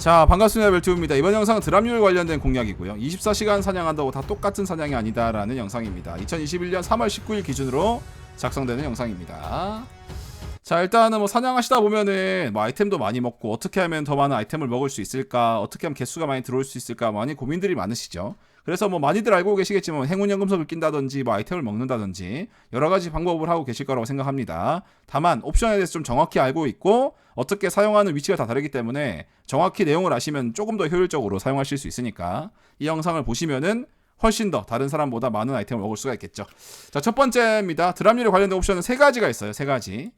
자 반갑습니다. 벨튜브입니다. 이번 영상은 드랍률 관련된 공략이고요. 24시간 사냥한다고 다 똑같은 사냥이 아니다 라는 영상입니다. 2021년 3월 19일 기준으로 작성되는 영상입니다. 자 일단은 뭐 사냥하시다 보면은 뭐 아이템도 많이 먹고 어떻게 하면 더 많은 아이템을 먹을 수 있을까? 어떻게 하면 개수가 많이 들어올 수 있을까? 많이 고민들이 많으시죠 그래서 뭐 많이들 알고 계시겠지만 행운연금석을 낀다든지 뭐 아이템을 먹는다든지 여러 가지 방법을 하고 계실 거라고 생각합니다. 다만 옵션에 대해서 좀 정확히 알고 있고 어떻게 사용하는 위치가 다 다르기 때문에 정확히 내용을 아시면 조금 더 효율적으로 사용하실 수 있으니까 이 영상을 보시면은 훨씬 더 다른 사람보다 많은 아이템을 먹을 수가 있겠죠. 자, 첫 번째입니다. 드랍률에 관련된 옵션은 세 가지가 있어요. 세 가지.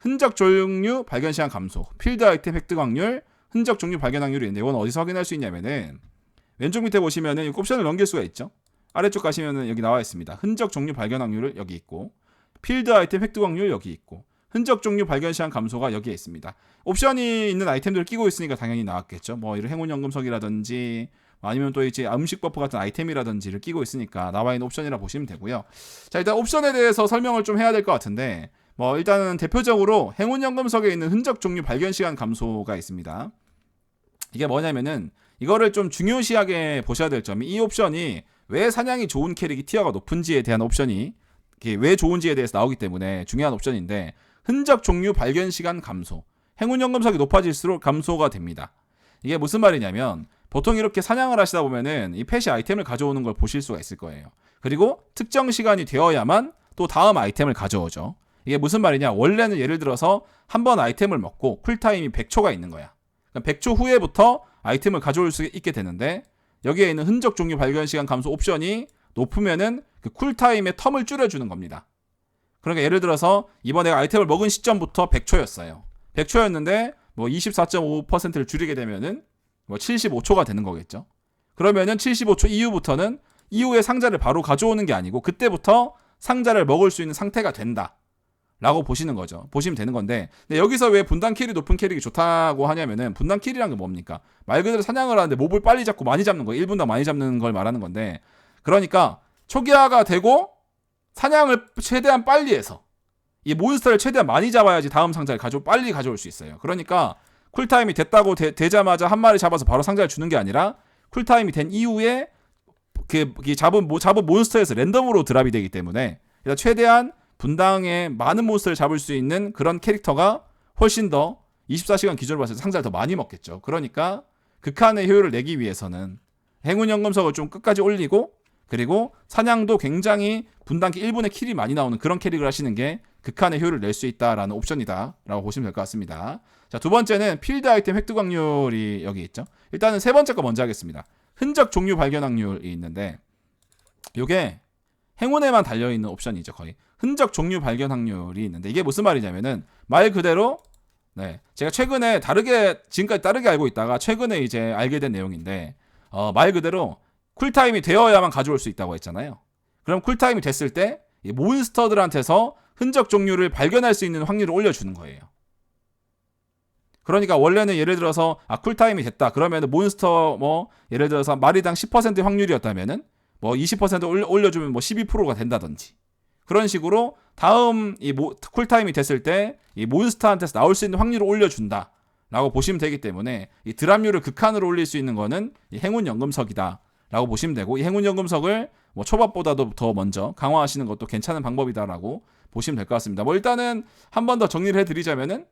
흔적 종류 발견 시간 감소, 필드 아이템 획득 확률, 흔적 종류 발견 확률이 있는데 이건 어디서 확인할 수 있냐면은 왼쪽 밑에 보시면은 이 옵션을 넘길 수가 있죠. 아래쪽 가시면은 여기 나와 있습니다. 흔적 종류 발견 확률을 여기 있고 필드 아이템 획득 확률 여기 있고 흔적 종류 발견 시간 감소가 여기에 있습니다. 옵션이 있는 아이템들을 끼고 있으니까 당연히 나왔겠죠. 뭐 이런 행운 연금석이라든지 아니면 또 이제 음식 버프 같은 아이템이라든지를 끼고 있으니까 나와 있는 옵션이라 보시면 되고요. 자 일단 옵션에 대해서 설명을 좀 해야 될 것 같은데 뭐 일단은 대표적으로 행운 연금석에 있는 흔적 종류 발견 시간 감소가 있습니다. 이게 뭐냐면은 이거를 좀 중요시하게 보셔야 될 점이 이 옵션이 왜 사냥이 좋은 캐릭이 티어가 높은지에 대한 옵션이 왜 좋은지에 대해서 나오기 때문에 중요한 옵션인데 흔적 종류 발견 시간 감소 행운 연금석이 높아질수록 감소가 됩니다. 이게 무슨 말이냐면 보통 이렇게 사냥을 하시다 보면은 이 펫이 아이템을 가져오는 걸 보실 수가 있을 거예요. 그리고 특정 시간이 되어야만 또 다음 아이템을 가져오죠. 이게 무슨 말이냐? 원래는 예를 들어서 한 번 아이템을 먹고 쿨타임이 100초가 있는 거야. 그럼 100초 후에부터 아이템을 가져올 수 있게 되는데 여기에 있는 흔적 종류 발견 시간 감소 옵션이 높으면은 그 쿨타임의 텀을 줄여주는 겁니다. 그러니까 예를 들어서 이번에 아이템을 먹은 시점부터 100초였어요. 100초였는데 뭐 24.5%를 줄이게 되면은 뭐 75초가 되는 거겠죠. 그러면은 75초 이후부터는 이후에 상자를 바로 가져오는 게 아니고 그때부터 상자를 먹을 수 있는 상태가 된다. 라고 보시는 거죠. 보시면 되는 건데. 근데 여기서 왜 분단 킬이 높은 캐릭이 좋다고 하냐면은 분단 킬이란 게 뭡니까? 말 그대로 사냥을 하는데 몹을 빨리 잡고 많이 잡는 거예요. 1분당 많이 잡는 걸 말하는 건데. 그러니까 초기화가 되고 사냥을 최대한 빨리 해서 이 몬스터를 최대한 많이 잡아야지 다음 상자를 가져 빨리 가져올 수 있어요. 그러니까 쿨타임이 됐다고 되, 되자마자 한 마리 잡아서 바로 상자를 주는 게 아니라 쿨타임이 된 이후에 그, 그 잡은 모- 잡은 몬스터에서 랜덤으로 드랍이 되기 때문에 최대한 분당에 많은 몬스터를 잡을 수 있는 그런 캐릭터가 훨씬 더 24시간 기준으로 봤을 때 상자를 더 많이 먹겠죠. 그러니까 극한의 효율을 내기 위해서는 행운 연금석을 좀 끝까지 올리고 그리고 사냥도 굉장히 분단기 1분의 킬이 많이 나오는 그런 캐릭을 하시는 게 극한의 효율을 낼 수 있다라는 옵션이다라고 보시면 될 것 같습니다. 자, 두 번째는 필드 아이템 획득 확률이 여기 있죠. 일단은 세 번째 거 먼저 하겠습니다. 흔적 종류 발견 확률이 있는데 요게 행운에만 달려 있는 옵션이죠, 거의. 흔적 종류 발견 확률이 있는데 이게 무슨 말이냐면은 말 그대로 네. 제가 최근에 다르게 지금까지 다르게 알고 있다가 최근에 이제 알게 된 내용인데 어, 말 그대로 쿨타임이 되어야만 가져올 수 있다고 했잖아요. 그럼 쿨타임이 됐을 때이 몬스터들한테서 흔적 종류를 발견할 수 있는 확률을 올려주는 거예요. 그러니까 원래는 예를 들어서 아 쿨타임이 됐다 그러면은 몬스터 뭐 예를 들어서 마리당 10% 확률이었다면은 뭐 20% 올려, 올려주면 뭐 12%가 된다든지 그런 식으로 다음 이 모, 쿨타임이 됐을 때 이 몬스터한테서 나올 수 있는 확률을 올려준다. 라고 보시면 되기 때문에 이 드랍률을 극한으로 올릴 수 있는 거는 이 행운 연금석이다. 라고 보시면 되고 이 행운 연금석을 뭐 초밥보다도 더 먼저 강화하시는 것도 괜찮은 방법이다라고 보시면 될 것 같습니다. 뭐 일단은 한 번 더 정리를 해드리자면은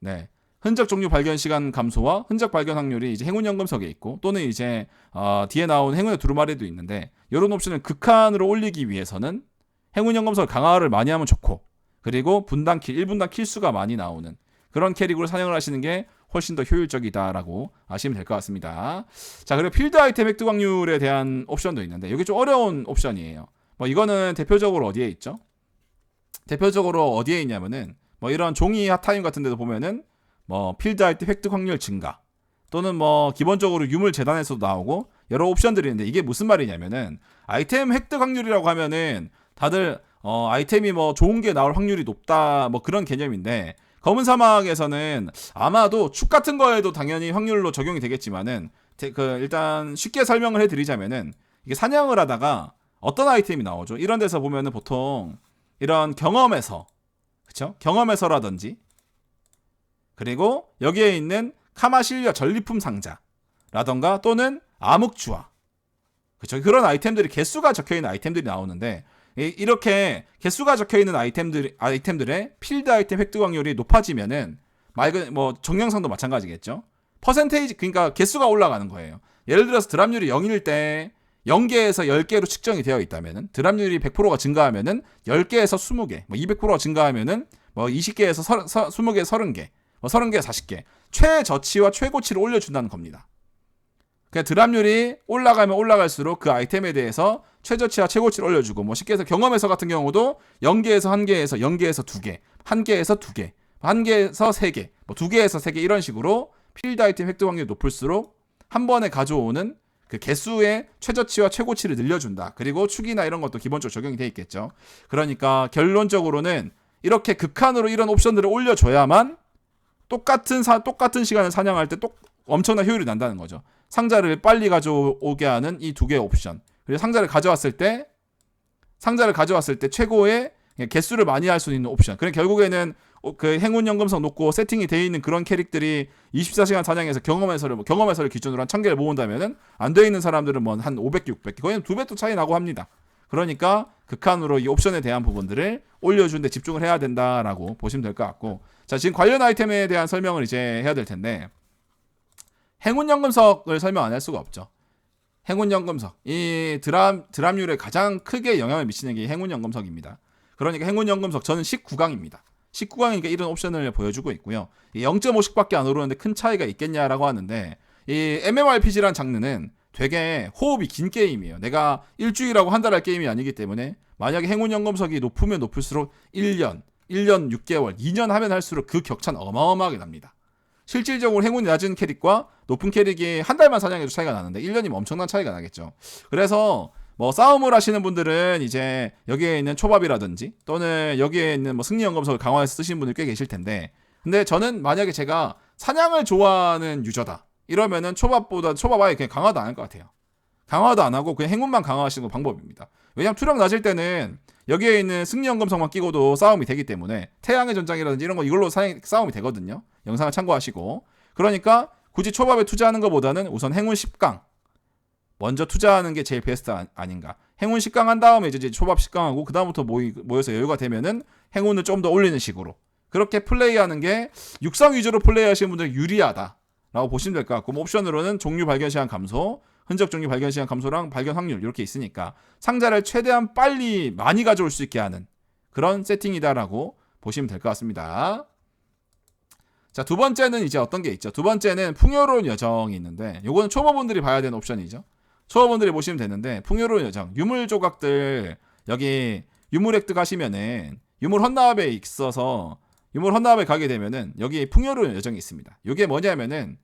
네 흔적 종류 발견 시간 감소와 흔적 발견 확률이 이제 행운 연금석에 있고 또는 이제 어, 뒤에 나온 행운의 두루마리도 있는데 이런 옵션을 극한으로 올리기 위해서는 행운 연금석을 강화를 많이 하면 좋고 그리고 분당 킬 1분당 킬수가 많이 나오는 그런 캐릭으로 사냥을 하시는 게 훨씬 더 효율적이다라고 아시면 될 것 같습니다. 자, 그리고 필드 아이템 획득 확률에 대한 옵션도 있는데 이게 좀 어려운 옵션이에요. 뭐 이거는 대표적으로 어디에 있죠? 대표적으로 어디에 있냐면은 뭐 이런 종이 핫타임 같은 데도 보면은 뭐 필드 아이템 획득 확률 증가 또는 뭐 기본적으로 유물 재단에서도 나오고 여러 옵션들이 있는데 이게 무슨 말이냐면은 아이템 획득 확률이라고 하면은 다들 어 아이템이 뭐 좋은 게 나올 확률이 높다 뭐 그런 개념인데 검은 사막에서는 아마도 축 같은 거에도 당연히 확률로 적용이 되겠지만은 대- 그 일단 쉽게 설명을 해드리자면은 이게 사냥을 하다가 어떤 아이템이 나오죠? 이런 데서 보면은 보통 이런 경험에서 그쵸? 경험에서라든지 그리고 여기에 있는 카마실리아 전리품 상자라던가 또는 암흑주화 그렇죠. 그런 아이템들이 개수가 적혀 있는 아이템들이 나오는데 이- 이렇게 개수가 적혀 있는 아이템들 아이템들의 필드 아이템 획득 확률이 높아지면은 맑은 뭐 정량상도 마찬가지겠죠. 퍼센테이지 그러니까 개수가 올라가는 거예요. 예를 들어서 드랍률이 0일 때 0개에서 10개로 측정이 되어 있다면은 드랍률이 100%가 증가하면은 10개에서 20개, 뭐 200%가 증가하면은 뭐 20개에서 20개, 30개, 뭐 30개, 40개 최저치와 최고치를 올려준다는 겁니다. 그냥 드랍률이 올라가면 올라갈수록 그 아이템에 대해서 최저치와 최고치를 올려주고 뭐 쉽게 해서 경험에서 같은 경우도 0개에서 1개에서 0개에서 2개, 1개에서 2개, 1개에서 3개, 뭐 2개에서 3개 이런 식으로 필드 아이템 획득 확률이 높을수록 한 번에 가져오는 그 개수의 최저치와 최고치를 늘려준다. 그리고 축이나 이런 것도 기본적으로 적용이 돼 있겠죠. 그러니까 결론적으로는 이렇게 극한으로 이런 옵션들을 올려줘야만 똑같은 사, 똑같은 시간을 사냥할 때 똑 엄청난 효율이 난다는 거죠. 상자를 빨리 가져오게 하는 이 두 개의 옵션. 그리고 상자를 가져왔을 때 상자를 가져왔을 때 최고의 개수를 많이 할 수 있는 옵션. 그래 결국에는 어, 그 행운 연금성 높고 세팅이 되어 있는 그런 캐릭들이 24시간 사냥에서 경험해서를 뭐 경험해서를 기준으로 한 1000개를 모은다면은 안 돼 있는 사람들은 뭐 한 500개, 600개 거의 두 배 또 차이 나고 합니다. 그러니까 극한으로 이 옵션에 대한 부분들을 올려주는 데 집중을 해야 된다라고 보시면 될 것 같고 자 지금 관련 아이템에 대한 설명을 이제 해야 될 텐데 행운 연금석을 설명 안 할 수가 없죠. 행운 연금석 이 드랍 드랍률에 가장 크게 영향을 미치는 게 행운 연금석입니다. 그러니까 행운 연금석 저는 19강입니다. 19강이니까 이런 옵션을 보여주고 있고요. 0.5씩밖에 안 오르는데 큰 차이가 있겠냐라고 하는데 이 MMORPG란 장르는 되게 호흡이 긴 게임이에요. 내가 일주일하고 한 달 할 게임이 아니기 때문에 만약에 행운 연금석이 높으면 높을수록 1년, 1년 6개월, 2년 하면 할수록 그 격차는 어마어마하게 납니다. 실질적으로 행운이 낮은 캐릭과 높은 캐릭이 한 달만 사냥해도 차이가 나는데 1년이면 엄청난 차이가 나겠죠. 그래서 뭐 싸움을 하시는 분들은 이제 여기에 있는 초밥이라든지 또는 여기에 있는 뭐 승리 연금석을 강화해서 쓰시는 분들 꽤 계실 텐데 근데 저는 만약에 제가 사냥을 좋아하는 유저다 이러면은 초밥보다 초밥 아예 그냥 강화도 안 할 것 같아요. 강화도 안 하고 그냥 행운만 강화하시는 거 방법입니다. 왜냐면 투력 낮을 때는 여기에 있는 승리 연금석만 끼고도 싸움이 되기 때문에 태양의 전장이라든지 이런 거 이걸로 사, 싸움이 되거든요. 영상을 참고하시고 그러니까 굳이 초밥에 투자하는 것보다는 우선 행운 10강 먼저 투자하는 게 제일 베스트 아, 아닌가. 행운 10강 한 다음에 이제 초밥 10강하고 그 다음부터 모이, 모여서 여유가 되면은 행운을 좀 더 올리는 식으로 그렇게 플레이하는 게 육성 위주로 플레이하시는 분들 유리하다라고 보시면 될 것 같고 뭐 옵션으로는 종류 발견 시간 감소, 흔적 종류 발견 시간 감소랑 발견 확률 이렇게 있으니까 상자를 최대한 빨리 많이 가져올 수 있게 하는 그런 세팅이다라고 보시면 될 것 같습니다. 자, 두 번째는 이제 어떤 게 있죠? 두 번째는 풍요로운 여정이 있는데 요거는 초보분들이 봐야 되는 옵션이죠. 초보분들이 보시면 되는데 풍요로운 여정, 유물 조각들 여기 유물 획득 하시면은 유물 헌납에 있어서 유물 헌납에 가게 되면은 여기 풍요로운 여정이 있습니다. 요게 뭐냐면은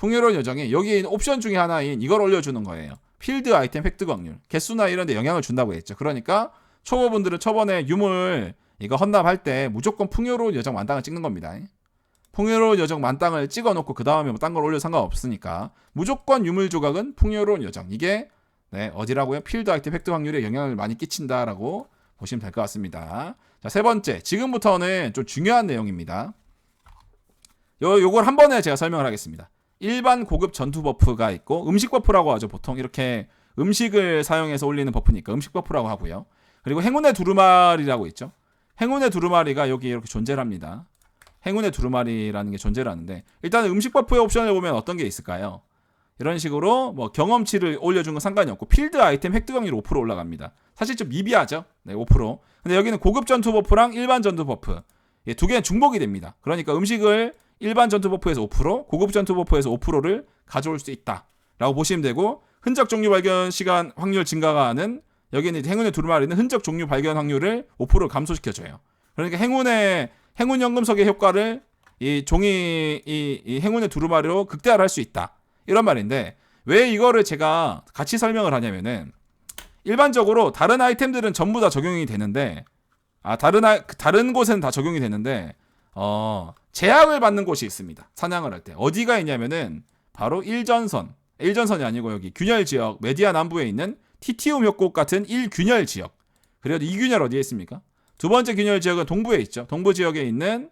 풍요로운 여정이 여기 있는 옵션 중에 하나인 이걸 올려주는 거예요. 필드 아이템 획득 확률, 개수나 이런 데 영향을 준다고 했죠. 그러니까 초보분들은 초반에 유물 이거 헌납할 때 무조건 풍요로운 여정 만땅을 찍는 겁니다. 풍요로운 여정 만땅을 찍어놓고 그 다음에 뭐 딴 걸 올려 상관없으니까 무조건 유물 조각은 풍요로운 여정 이게 네 어디라고요? 필드 아이템 획득 확률에 영향을 많이 끼친다라고 보시면 될 것 같습니다. 자 세 번째 지금부터는 좀 중요한 내용입니다. 요 요걸 한 번에 제가 설명을 하겠습니다. 일반 고급 전투 버프가 있고 음식 버프라고 하죠. 보통 이렇게 음식을 사용해서 올리는 버프니까 음식 버프라고 하고요. 그리고 행운의 두루마리라고 있죠. 행운의 두루마리가 여기 이렇게 존재를 합니다. 행운의 두루마리라는 게 존재를 하는데 일단 음식 버프의 옵션을 보면 어떤 게 있을까요? 이런 식으로 뭐 경험치를 올려준 건 상관이 없고 필드 아이템 획득 확률 5% 올라갑니다. 사실 좀 미비하죠. 네, 5%. 근데 여기는 고급 전투 버프랑 일반 전투 버프 예, 두 개는 중복이 됩니다. 그러니까 음식을 일반 전투 버프에서 5%, 고급 전투 버프에서 5%를 가져올 수 있다라고 보시면 되고 흔적 종류 발견 시간 확률 증가가 하는 여기는 행운의 두루마리는 흔적 종류 발견 확률을 5% 감소시켜줘요. 그러니까 행운의 행운 연금석의 효과를 이 종이 이, 이 행운의 두루마리로 극대화를 할수 있다. 이런 말인데 왜 이거를 제가 같이 설명을 하냐면은 일반적으로 다른 아이템들은 전부 다 적용이 되는데 아 다른 아, 다른 곳에는 다 적용이 되는데 어 제약을 받는 곳이 있습니다. 사냥을 할 때 어디가 있냐면은 바로 일전선 일전선이 아니고 여기 균열 지역 메디아 남부에 있는 티티움 협곡 같은 일균열 지역 그래도 이 균열 어디에 있습니까? 두 번째 균열 지역은 동부에 있죠. 동부 지역에 있는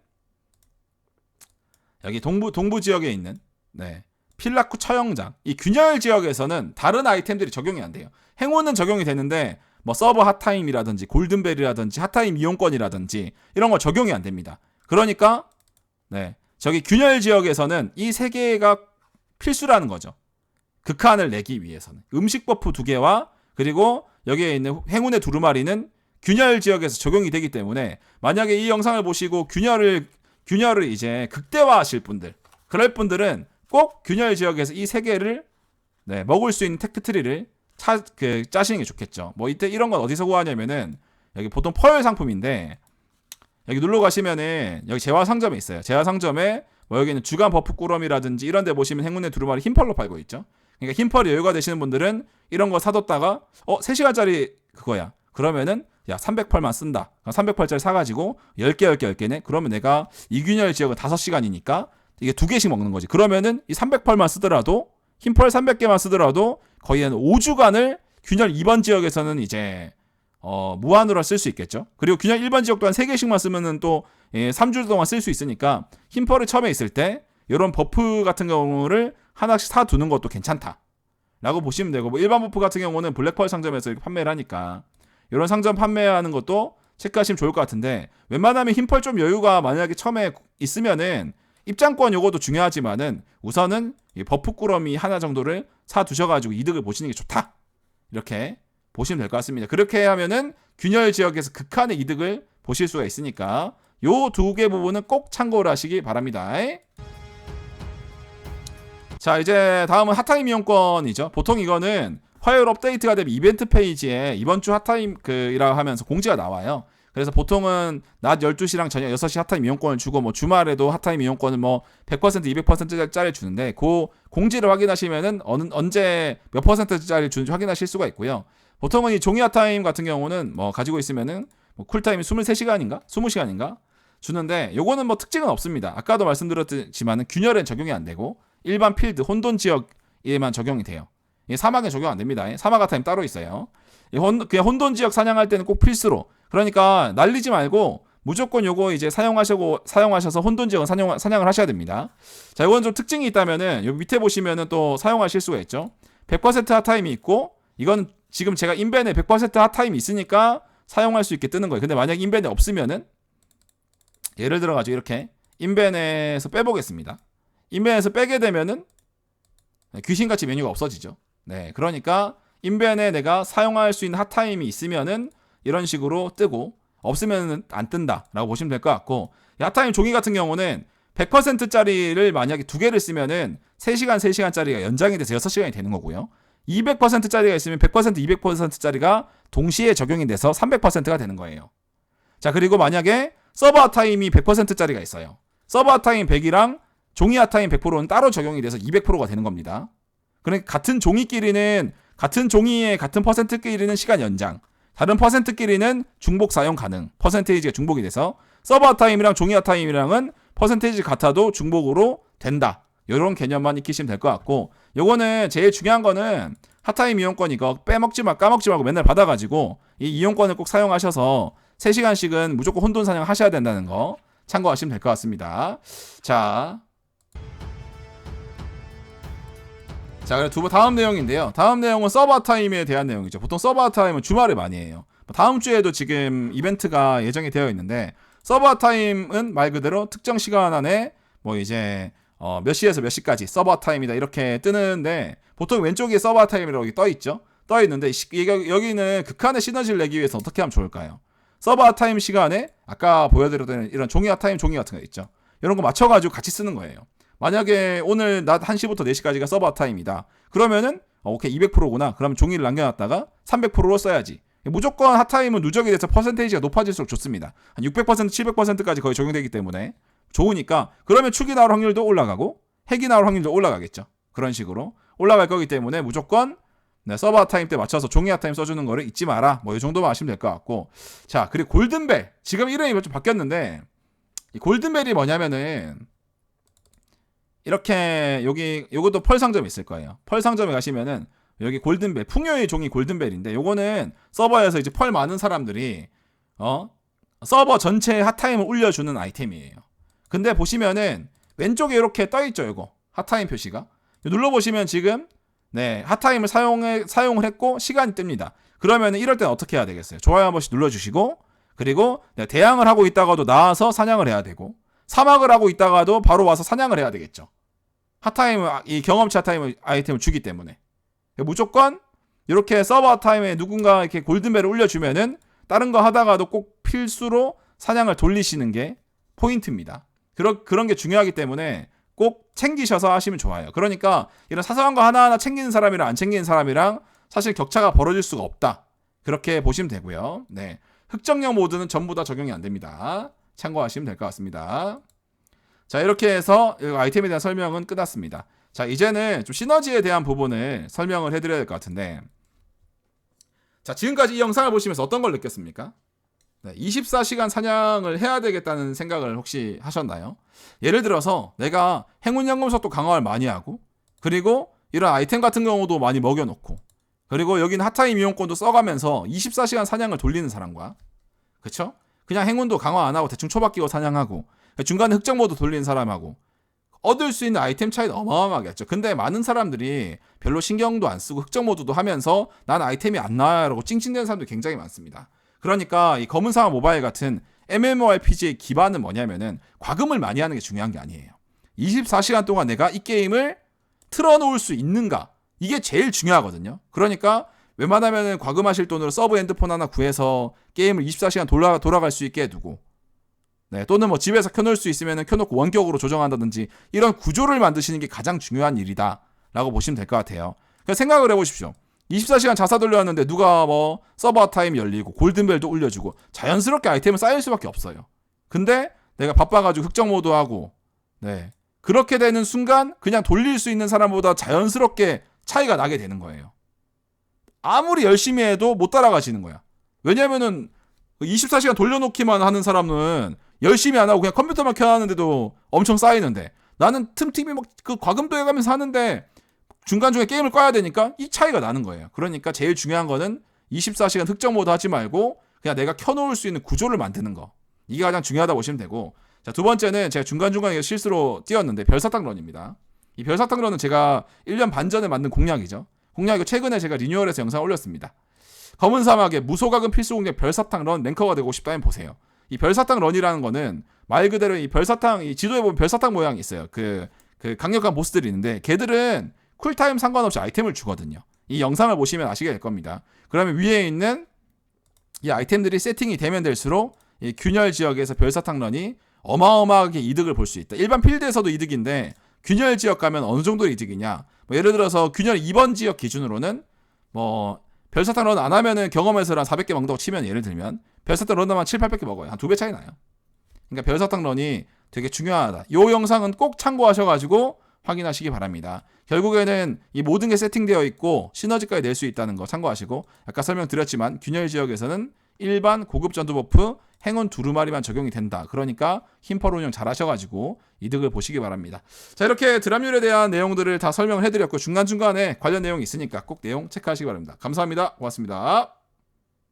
여기 동부 동부 지역에 있는 네. 필라쿠 처형장 이 균열 지역에서는 다른 아이템들이 적용이 안 돼요. 행운은 적용이 되는데 뭐 서버 핫타임이라든지 골든벨이라든지 핫타임 이용권이라든지 이런 거 적용이 안 됩니다. 그러니까 네. 저기 균열 지역에서는 이 세 개가 필수라는 거죠. 극한을 내기 위해서는 음식 버프 두 개와 그리고 여기에 있는 행운의 두루마리는 균열 지역에서 적용이 되기 때문에 만약에 이 영상을 보시고 균열을 균열을 이제 극대화하실 분들 그럴 분들은 꼭 균열 지역에서 이 세 개를 네, 먹을 수 있는 테크 트리를 차, 그, 짜시는 게 좋겠죠. 뭐 이때 이런 건 어디서 구하냐면은 여기 보통 펄 상품인데 여기 눌러 가시면은 여기 재화 상점에 있어요. 재화 상점에 뭐 여기는 주간 버프 꾸러미라든지 이런 데 보시면 행운의 두루마리 흰펄로 팔고 있죠. 그러니까 흰펄이 여유가 되시는 분들은 이런 거 사뒀다가 어 3시간짜리 그거야. 그러면은 야 300펄만 쓴다. 300펄짜리 사가지고 10개 10개 10개네. 그러면 내가 이균열 지역은 5시간이니까 이게 두 개씩 먹는 거지. 그러면은 이 300펄만 쓰더라도 흰펄 300개만 쓰더라도 거의 한 5주간을 균열 2번 지역에서는 이제 어, 무한으로 쓸 수 있겠죠. 그리고 균열 1번 지역도 한 3개씩만 쓰면은 또 예, 3주 동안 쓸 수 있으니까 흰펄을 처음에 있을 때 이런 버프 같은 경우를 하나씩 사 두는 것도 괜찮다. 라고 보시면 되고 뭐 일반 버프 같은 경우는 블랙펄 상점에서 이렇게 판매를 하니까 이런 상점 판매하는 것도 체크하시면 좋을 것 같은데 웬만하면 흰펄 좀 여유가 만약에 처음에 있으면은 입장권 요것도 중요하지만은 우선은 이 버프 꾸러미 하나 정도를 사 두셔가지고 이득을 보시는 게 좋다. 이렇게 보시면 될 것 같습니다. 그렇게 하면은 균열 지역에서 극한의 이득을 보실 수가 있으니까 요 두 개 부분은 꼭 참고를 하시기 바랍니다. 자 이제 다음은 핫타임 이용권이죠. 보통 이거는 화요일 업데이트가 되면 이벤트 페이지에 이번 주 핫타임 그이라 하면서 공지가 나와요. 그래서 보통은 낮 12시랑 저녁 6시 핫타임 이용권을 주고 뭐 주말에도 핫타임 이용권을 뭐100% 200%짜리 주는데 그 공지를 확인하시면은 어느 언제 몇 퍼센트짜리 주는지 확인하실 수가 있고요. 보통은 이 종이 핫타임 같은 경우는 뭐 가지고 있으면은 뭐 쿨타임이 23시간인가? 20시간인가? 주는데 요거는 뭐 특징은 없습니다. 아까도 말씀드렸지만은 균열엔 적용이 안 되고 일반 필드 혼돈 지역에만 적용이 돼요. 이 사막에 적용 안 됩니다. 사막 핫타임 따로 있어요. 이 혼, 그냥 혼돈 지역 사냥할 때는 꼭 필수로. 그러니까 날리지 말고 무조건 요거 이제 사용하시고 사용하셔서 혼돈 지역은 사냥, 사냥을 하셔야 됩니다. 자, 이건 좀 특징이 있다면은 여기 밑에 보시면은 또 사용하실 수가 있죠. 100% 핫타임이 있고 이건 지금 제가 인벤에 100% 핫타임이 있으니까 사용할 수 있게 뜨는 거예요. 근데 만약 인벤에 없으면은 예를 들어 가지고 이렇게 인벤에서 빼보겠습니다. 인벤에서 빼게 되면은 귀신같이 메뉴가 없어지죠. 네, 그러니까 인벤에 내가 사용할 수 있는 핫타임이 있으면은 이런 식으로 뜨고 없으면은 안 뜬다라고 보시면 될 것 같고 핫타임 종이 같은 경우는 100%짜리를 만약에 두 개를 쓰면은 3시간 3시간짜리가 연장이 돼서 6시간이 되는 거고요. 200%짜리가 있으면 100% 200%짜리가 동시에 적용이 돼서 300%가 되는 거예요. 자, 그리고 만약에 서버 핫타임이 100%짜리가 있어요. 서버 핫타임 100이랑 종이 핫타임 100%는 따로 적용이 돼서 200%가 되는 겁니다. 그러니까 같은 종이끼리는 같은 종이의 같은 퍼센트끼리는 시간 연장, 다른 퍼센트끼리는 중복 사용 가능. 퍼센테이지가 중복이 돼서 서버 타임이랑 종이 타임이랑은 퍼센테이지 같아도 중복으로 된다. 이런 개념만 익히시면 될 것 같고 요거는 제일 중요한 거는 핫타임 이용권 이거 빼먹지 마 까먹지 말고 맨날 받아가지고 이 이용권을 꼭 사용하셔서 3시간씩은 무조건 혼돈 사냥 하셔야 된다는 거 참고하시면 될 것 같습니다. 자, 자, 그럼 두 다음 내용인데요. 다음 내용은 서버 타임에 대한 내용이죠. 보통 서버 타임은 주말에 많이 해요. 뭐 다음 주에도 지금 이벤트가 예정이 되어 있는데 서버 타임은 말 그대로 특정 시간 안에 뭐 이제 어, 몇 시에서 몇 시까지 서버 타임이다 이렇게 뜨는데 보통 왼쪽에 서버 타임이라고 떠 있죠. 떠 있는데 여기는 극한의 시너지를 내기 위해서 어떻게 하면 좋을까요? 서버 타임 시간에 아까 보여드렸던 이런 종이 타임 종이 같은 거 있죠. 이런 거 맞춰가지고 같이 쓰는 거예요. 만약에 오늘 낮 1시부터 4시까지가 서버 타임이다. 그러면은 어, 오케이 200%구나. 그러면 종이를 남겨놨다가 300%로 써야지. 무조건 핫타임은 누적이 돼서 퍼센테이지가 높아질수록 좋습니다. 한 600%, 700%까지 거의 적용되기 때문에 좋으니까 그러면 축이 나올 확률도 올라가고 핵이 나올 확률도 올라가겠죠. 그런 식으로 올라갈 거기 때문에 무조건 네, 서버 타임 때 맞춰서 종이 타임 써주는 거를 잊지 마라. 뭐 이 정도만 아시면 될 것 같고 자 그리고 골든벨 지금 이름이 좀 바뀌었는데 이 골든벨이 뭐냐면은 이렇게 여기 요것도 펄 상점에 있을 거예요. 펄 상점에 가시면은 여기 골든벨 풍요의 종이 골든벨인데 요거는 서버에서 이제 펄 많은 사람들이 어 서버 전체에 핫타임을 올려주는 아이템이에요. 근데 보시면은 왼쪽에 이렇게 떠 있죠, 이거. 핫타임 표시가. 눌러 보시면 지금 네, 핫타임을 사용해 사용을 했고 시간이 뜹니다. 그러면 이럴 때는 어떻게 해야 되겠어요? 좋아요 한 번씩 눌러 주시고 그리고 네, 대항을 하고 있다가도 나와서 사냥을 해야 되고 사막을 하고 있다가도 바로 와서 사냥을 해야 되겠죠. 핫타임 이 경험치 핫타임 아이템을 주기 때문에 무조건 이렇게 서버 타임에 누군가 이렇게 골든벨을 울려주면은 다른 거 하다가도 꼭 필수로 사냥을 돌리시는 게 포인트입니다. 그런 그런 게 중요하기 때문에 꼭 챙기셔서 하시면 좋아요. 그러니까 이런 사소한 거 하나하나 챙기는 사람이랑 안 챙기는 사람이랑 사실 격차가 벌어질 수가 없다. 그렇게 보시면 되고요. 네. 흑정령 모드는 전부 다 적용이 안 됩니다. 참고하시면 될 것 같습니다. 자, 이렇게 해서 이 아이템에 대한 설명은 끝났습니다. 자, 이제는 좀 시너지에 대한 부분을 설명을 해드려야 될 것 같은데, 자, 지금까지 이 영상을 보시면서 어떤 걸 느꼈습니까? 네, 24시간 사냥을 해야 되겠다는 생각을 혹시 하셨나요? 예를 들어서 내가 행운 연금속도 강화를 많이 하고, 그리고 이런 아이템 같은 경우도 많이 먹여놓고, 그리고 여기는 핫타임 이용권도 써가면서 24시간 사냥을 돌리는 사람과, 그쵸? 그냥 행운도 강화 안 하고 대충 초바뀌고 사냥하고, 중간에 흑정 모드 돌리는 사람하고, 얻을 수 있는 아이템 차이는 어마어마하겠죠. 근데 많은 사람들이 별로 신경도 안 쓰고 흑정 모드도 하면서 난 아이템이 안 나와라고 찡찡대는 사람들이 굉장히 많습니다. 그러니까 이 검은 사막 모바일 같은 MMORPG의 기반은 뭐냐면은 과금을 많이 하는 게 중요한 게 아니에요. 24시간 동안 내가 이 게임을 틀어놓을 수 있는가 이게 제일 중요하거든요. 그러니까 웬만하면은 과금하실 돈으로 서브 핸드폰 하나 구해서 게임을 24시간 돌아, 돌아갈 수 있게 해두고 네, 또는 뭐 집에서 켜놓을 수 있으면 켜놓고 원격으로 조정한다든지 이런 구조를 만드시는 게 가장 중요한 일이다 라고 보시면 될 것 같아요. 생각을 해보십시오. 24시간 자사 돌려왔는데 누가 뭐 서버 타임 열리고 골든벨도 울려주고 자연스럽게 아이템은 쌓일 수밖에 없어요. 근데 내가 바빠가지고 흑정 모드 하고 네 그렇게 되는 순간 그냥 돌릴 수 있는 사람보다 자연스럽게 차이가 나게 되는 거예요. 아무리 열심히 해도 못 따라가시는 거야. 왜냐면은 24시간 돌려놓기만 하는 사람은 열심히 안 하고 그냥 컴퓨터만 켜놨는데도 엄청 쌓이는데 나는 틈틈이 막 그 과금도 해가면서 하는데 중간중에 게임을 꺼야 되니까 이 차이가 나는 거예요. 그러니까 제일 중요한 거는 24시간 흑정 모드 하지 말고 그냥 내가 켜놓을 수 있는 구조를 만드는 거. 이게 가장 중요하다 고 보시면 되고 자, 두 번째는 제가 중간중간에 실수로 띄웠는데 별사탕 런입니다. 이 별사탕 런은 제가 1년 반 전에 만든 공략이죠. 공략이 최근에 제가 리뉴얼해서 영상 올렸습니다. 검은 사막의 무소각은 필수 공략 별사탕 런 랭커가 되고 싶다면 보세요. 이 별사탕 런이라는 거는 말 그대로 이 별사탕 이 지도에 보면 별사탕 모양이 있어요. 그, 그 강력한 보스들이 있는데 걔들은 쿨타임 상관없이 아이템을 주거든요. 이 영상을 보시면 아시게 될 겁니다. 그러면 위에 있는 이 아이템들이 세팅이 되면 될수록 이 균열 지역에서 별사탕 런이 어마어마하게 이득을 볼 수 있다. 일반 필드에서도 이득인데 균열 지역 가면 어느 정도 이득이냐? 뭐 예를 들어서 균열 2번 지역 기준으로는 뭐 별사탕 런 안 하면은 경험에서 한 400개 먹는다고 치면 예를 들면 별사탕 런 하면 7, 800개 먹어요. 한 두 배 차이 나요. 그러니까 별사탕 런이 되게 중요하다. 요 영상은 꼭 참고하셔 가지고 확인하시기 바랍니다. 결국에는 이 모든 게 세팅되어 있고 시너지까지 낼 수 있다는 거 참고하시고 아까 설명드렸지만 균열 지역에서는 일반 고급 전투 버프 행운 두루마리만 적용이 된다. 그러니까 힘펄 운영 잘 하셔가지고 이득을 보시기 바랍니다. 자 이렇게 드랍률에 대한 내용들을 다 설명을 해드렸고 중간중간에 관련 내용이 있으니까 꼭 내용 체크하시기 바랍니다. 감사합니다. 고맙습니다.